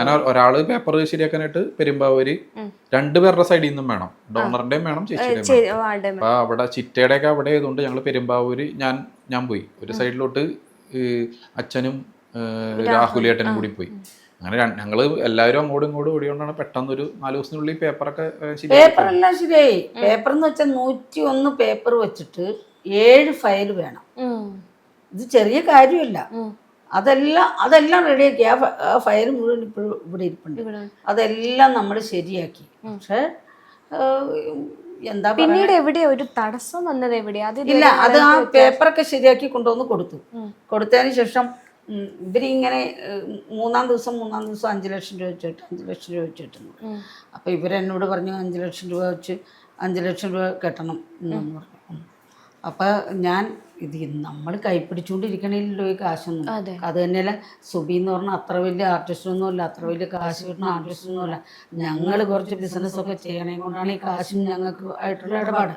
ഞാൻ ഒരാൾ ഒരാൾ പേപ്പർ ശരിയാക്കാനായിട്ട് പെരുമ്പാവൂര് രണ്ടുപേരുടെ സൈഡിൽ നിന്നും വേണം. ഡോണറിന്റെയും വേണം ചേച്ചിയുടെയും അപ്പൊ അവിടെ ചിറ്റയുടെ ഒക്കെ അവിടെ ആയതുകൊണ്ട് ഞങ്ങൾ പെരുമ്പാവൂര് ഞാൻ ഞാൻ പോയി. ഒരു സൈഡിലോട്ട് അച്ഛനും രാഹുലേട്ടനും കൂടി പോയി. അങ്ങനെ ഞങ്ങൾ ഞങ്ങൾ എല്ലാവരും അങ്ങോട്ടും ഇങ്ങോട്ടും ഓടിയോണ്ടാണ് പെട്ടെന്ന് ഒരു നാല് ദിവസത്തിനുള്ളിൽ പേപ്പറൊക്കെ ശരിയായി പേപ്പർ എന്ന് വെച്ചാൽ നൂറ്റി ഒന്ന് പേപ്പർ വെച്ചിട്ട് ഏഴ് ഫയൽ വേണം. ഇത് ചെറിയ കാര്യമല്ല. അതെല്ലാം അതെല്ലാം റെഡിയാക്കി ആ ഫയർ മുഴുവൻ ഇപ്പോഴും ഇവിടെ ഇരിപ്പുണ്ട്. അതെല്ലാം നമ്മൾ ശരിയാക്കി. പക്ഷേ എന്താ പിന്നീട് എവിടെ ഒരു തടസ്സം വന്നത് എവിടെ ഇല്ല അത് ആ പേപ്പറൊക്കെ ശരിയാക്കി കൊണ്ടുവന്ന് കൊടുത്തു. കൊടുത്തതിന് ശേഷം ഇവരിങ്ങനെ മൂന്നാം ദിവസം മൂന്നാം ദിവസം അഞ്ച് ലക്ഷം രൂപ വെച്ചിട്ട് അഞ്ച് ലക്ഷം രൂപ വെച്ച് കിട്ടുന്നു അപ്പോൾ ഇവരെന്നോട് പറഞ്ഞു അഞ്ച് ലക്ഷം രൂപ വെച്ച് അഞ്ച് ലക്ഷം രൂപ കെട്ടണം എന്ന് പറഞ്ഞു. അപ്പോൾ ഞാൻ ഇത് നമ്മൾ കൈപ്പിടിച്ചുകൊണ്ടിരിക്കണില്ലല്ലോ ഈ കാശൊന്നും. അതെ. തന്നെയല്ല സുബി എന്ന് പറഞ്ഞാൽ അത്ര വലിയ ആർട്ടിസ്റ്റൊന്നും അല്ല അത്ര വലിയ കാശ് കിട്ടുന്ന ആർട്ടിസ്റ്റൊന്നും അല്ല ഞങ്ങൾ കുറച്ച് ബിസിനസ് ഒക്കെ ചെയ്യണേ കൊണ്ടാണ് ഈ കാശും ഞങ്ങൾക്ക് ആയിട്ടുള്ള ഇടപാട്.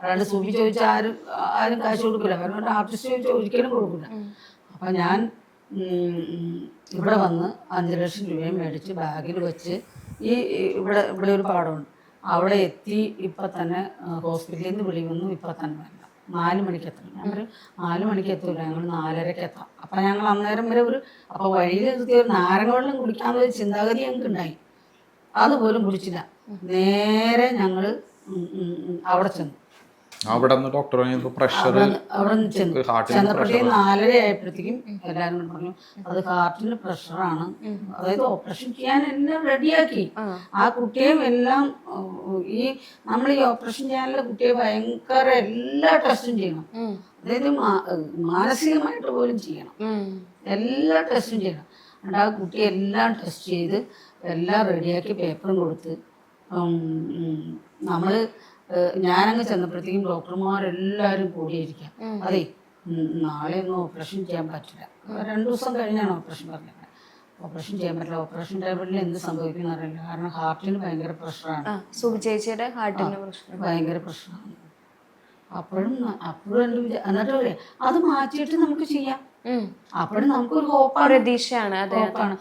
അല്ലാണ്ട് സുബി ചോദിച്ചാൽ ആരും ആരും കാശ് കൊടുക്കില്ല കാരണം ആർട്ടിസ്റ്റ് ചോദിച്ചാൽ ഒരിക്കലും കൊടുക്കില്ല അപ്പം ഞാൻ ഇവിടെ വന്ന് അഞ്ച് ലക്ഷം രൂപയും മേടിച്ച് ബാഗിൽ വെച്ച് ഈ ഇവിടെ ഇവിടെ ഒരു പാടമുണ്ട്. അവിടെ എത്തി ഇപ്പം തന്നെ ഹോസ്പിറ്റലിൽ നിന്ന് വിളി വന്നു ഇപ്പം തന്നെ നാല് മണിക്ക് എത്തണം. ഞാൻ പറയും നാല് മണിക്ക് എത്തൂല ഞങ്ങൾ നാലരക്ക് എത്താം. അപ്പം ഞങ്ങൾ അന്നേരം വരെ ഒരു അപ്പോൾ വഴിയിൽ നിർത്തി ഒരു നാരങ്ങ വെള്ളം കുടിക്കാമെന്നൊരു ചിന്താഗതി ഞങ്ങൾക്ക് ഉണ്ടായി. അതുപോലും കുടിച്ചില്ല. നേരെ ഞങ്ങൾ അവിടെ ചെന്നു. അവിടെ നിന്ന് ഡോക്ടർ പ്രഷർ അവിടെ അവിടെ നിന്ന് ചെന്നു ഹാർട്ടിന് ചെന്നപ്പോഴത്തേക്കും നാലര ആയപ്പോഴത്തേക്കും എല്ലാവരും കൂടെ പറഞ്ഞു അത് ഹാർട്ടിന് പ്രഷറാണ് അതായത് ഓപ്പറേഷൻ ചെയ്യാൻ എല്ലാം റെഡിയാക്കി ആ. കുട്ടിയും എല്ലാം ഈ നമ്മൾ ഈ ഓപ്പറേഷൻ ചെയ്യാനുള്ള കുട്ടിയെ ഭയങ്കര എല്ലാ ടെസ്റ്റും ചെയ്യണം. അതായത് മാനസികമായിട്ട് പോലും ചെയ്യണം. എല്ലാ ടെസ്റ്റും ചെയ്യണം. എന്നിട്ട് ആ കുട്ടി എല്ലാം ടെസ്റ്റ് ചെയ്ത് എല്ലാം റെഡിയാക്കി പേപ്പറും കൊടുത്ത് നമ്മൾ ഞാനങ്ങ് ചെന്നപ്പോഴത്തേക്കും ഡോക്ടർമാരെല്ലാവരും കൂടിയിരിക്കാം. അതെ നാളെ ഒന്നും ഓപ്പറേഷൻ ചെയ്യാൻ പറ്റില്ല. രണ്ടു ദിവസം കഴിഞ്ഞാണ് ഓപ്പറേഷൻ പറഞ്ഞത്. ഓപ്പറേഷൻ ചെയ്യാൻ പറ്റില്ല. ഓപ്പറേഷൻ ടേബിളിൽ എന്ത് സംഭവിക്കുന്ന അറിയില്ല. കാരണം ഹാർട്ടിന് ഭയങ്കര പ്രഷറാണ്. ചേച്ചിയുടെ ഹാർട്ടിന്റെ ഭയങ്കര പ്രഷറാണ്. അപ്പോഴും അപ്പോഴും എന്റെ എന്നിട്ട് പറയാം അത് മാറ്റിയിട്ട് നമുക്ക് ചെയ്യാം. അപ്പോഴും നമുക്കൊരു ഹോപ്പാണ് പ്രതീക്ഷയാണ്. അതെ ഹോപ്പാണ്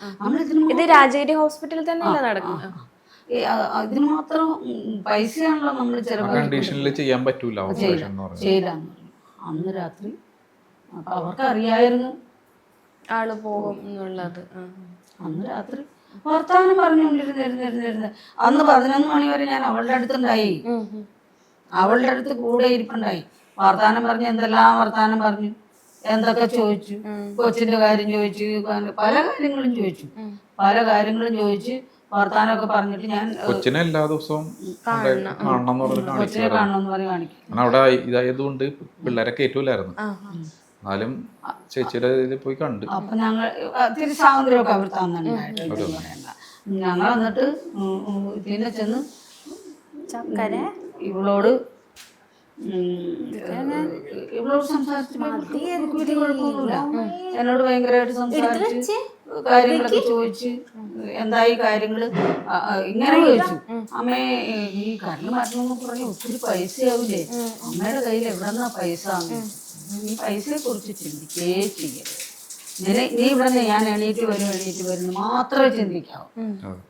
ഇത് രാജേരി ഹോസ്പിറ്റലിൽ തന്നെയല്ല നടക്കുന്നത്? ഇതിന് മാത്രം പൈസയാണല്ലോ നമ്മൾ കണ്ടീഷനിൽ ചെയ്യാൻ പറ്റൂല അന്ന് രാത്രി അപ്പൊ അവർക്ക് അറിയായിരുന്നു ആൾ പോകും എന്നുള്ളത്. അന്ന് രാത്രി വർത്താനം പറഞ്ഞുകൊണ്ടിരുന്നിരുന്നിരുന്നിരുന്ന് അന്ന് പതിനൊന്ന് മണി വരെ ഞാൻ അവളുടെ അടുത്തുണ്ടായി. അവളുടെ അടുത്ത് കൂടെ ഇരിപ്പുണ്ടായി. വർത്താനം പറഞ്ഞു എന്തെല്ലാം വർത്താനം പറഞ്ഞു? എന്തൊക്കെ ചോദിച്ചു? കൊച്ചിന്റെ കാര്യം ചോദിച്ചു പല കാര്യങ്ങളും ചോദിച്ചു. പല കാര്യങ്ങളും ചോദിച്ച് വർത്താനമൊക്കെ പറഞ്ഞിട്ട് ഞാൻ കൊച്ചിനെ എല്ലാ ദിവസവും കാണണം. കൊച്ചിനെ പറഞ്ഞ് കാണിക്കും. അവിടെ ഇതായതുകൊണ്ട് പിള്ളേരെ കയറ്റൂലായിരുന്നു. എന്നാലും ചേച്ചിയുടെ ഇതിൽ പോയി കണ്ടു. അപ്പൊ ഞങ്ങൾ തിരി സ്വാതന്ത്ര്യമൊക്കെ അവർ തന്നിട്ടുണ്ടായിട്ട് ഞങ്ങൾ എന്നിട്ട് ഉം, ചെന്ന് ഇവളോട് ഇവളോട് സംസാരിച്ചു കുഴപ്പമൊന്നുമില്ല. എന്നോട് ഭയങ്കരമായിട്ട് സംസാരിച്ച് കാര്യങ്ങളൊക്കെ ചോദിച്ച് എന്തായി ആ, ഇങ്ങനെ ചോദിച്ചു. അമ്മേ ഈ കണ്ണ് മരണം പറഞ്ഞ ഒത്തിരി പൈസയാവില്ലേ അമ്മയുടെ കയ്യിൽ എവിടെന്നാ പൈസ? നീ പൈസയെ കുറിച്ച് ചിന്തിക്കേ ചെയ്യരുത്. നീ നീ ഇവിടെ നിന്ന് ഞാൻ എണീറ്റ് വരും എണീറ്റ് വരും മാത്രമേ ചിന്തിക്കാവൂ.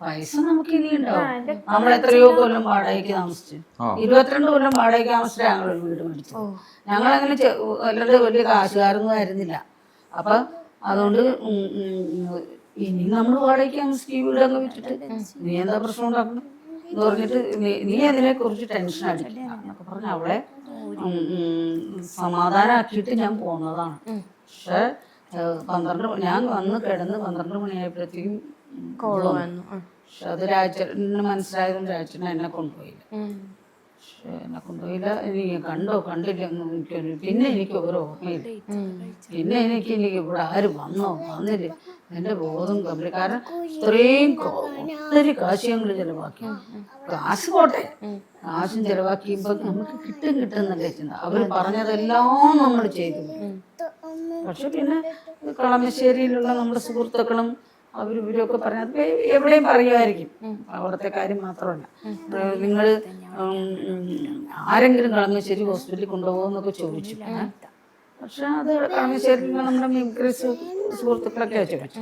പൈസ നമുക്ക് ഇനി ഉണ്ടാവും. നമ്മൾ എത്രയോ കൊല്ലം വാടകയ്ക്ക് താമസിച്ചു. ഇരുപത്തിരണ്ട് കൊല്ലം വാടകയ്ക്ക് താമസിച്ചാണ് ഞങ്ങൾ ഒരു വീട് മേടിച്ചു ഞങ്ങളങ്ങനെ ചെ- അല്ലാണ്ട് വലിയ കാശുകാരൊന്നും ആയിരുന്നില്ല. അപ്പൊ അതുകൊണ്ട് ഇനി നമ്മൾ വാടകയ്ക്ക് താമസിക്കും വീടങ്ങ് വിറ്റിട്ട് നീ എന്താ പ്രശ്നം ഉണ്ടാക്കണം? എന്ന് പറഞ്ഞിട്ട് നീ- അതിനെ കുറിച്ച് ടെൻഷൻ അടിക്കില്ല എന്നൊക്കെ പറഞ്ഞ് അവളെ സമാധാനമാക്കിയിട്ട് ഞാൻ പോന്നതാണ്. പക്ഷെ പന്ത്രണ്ട് മണി- ഞാൻ വന്ന് കിടന്ന് പന്ത്രണ്ട് മണിയായപ്പോഴത്തേക്കും കോൾ വന്നു. പക്ഷെ അത് രാജന് മനസ്സിലായതുകൊണ്ട് രാജന് എന്നെ കൊണ്ടുപോയില്ല. പക്ഷെ എന്നെ കൊണ്ടുപോയില്ല എനിക്ക് കണ്ടോ കണ്ടില്ല. എനിക്കൊരു പിന്നെ എനിക്ക് ഒരു ഓർമ്മയില്ല. പിന്നെ എനിക്ക് എനിക്ക് ഇവിടെ ആര് വന്നോ വന്നില്ല. എന്റെ ബോധം കമ്പനി കാരണം ഇത്രയും ഒത്തിരി കാശ് ഞങ്ങൾ ചെലവാക്കി. കാശ് പോട്ടെ. കാശും ചെലവാക്കിയപ്പോ നമുക്ക് കിട്ടും കിട്ടുന്നല്ലേ ചിന്ത അവർ പറഞ്ഞതെല്ലാം നമ്മൾ ചെയ്തു. പക്ഷെ പിന്നെ കളമശ്ശേരിയിലുള്ള നമ്മുടെ സുഹൃത്തുക്കളും അവരും ഇവരൊക്കെ പറഞ്ഞത് എവിടെയും പറയുമായിരിക്കും. അവിടുത്തെ കാര്യം മാത്രമല്ല. നിങ്ങൾ ആരെങ്കിലും കളമശ്ശേരി ഹോസ്പിറ്റലിൽ കൊണ്ടുപോകുമെന്നൊക്കെ ചോദിച്ചു. പക്ഷെ അത് കളമശ്ശേരി നമ്മുടെ മിമിക്രി സു- സുഹൃത്തുക്കളൊക്കെ ചോദിച്ചു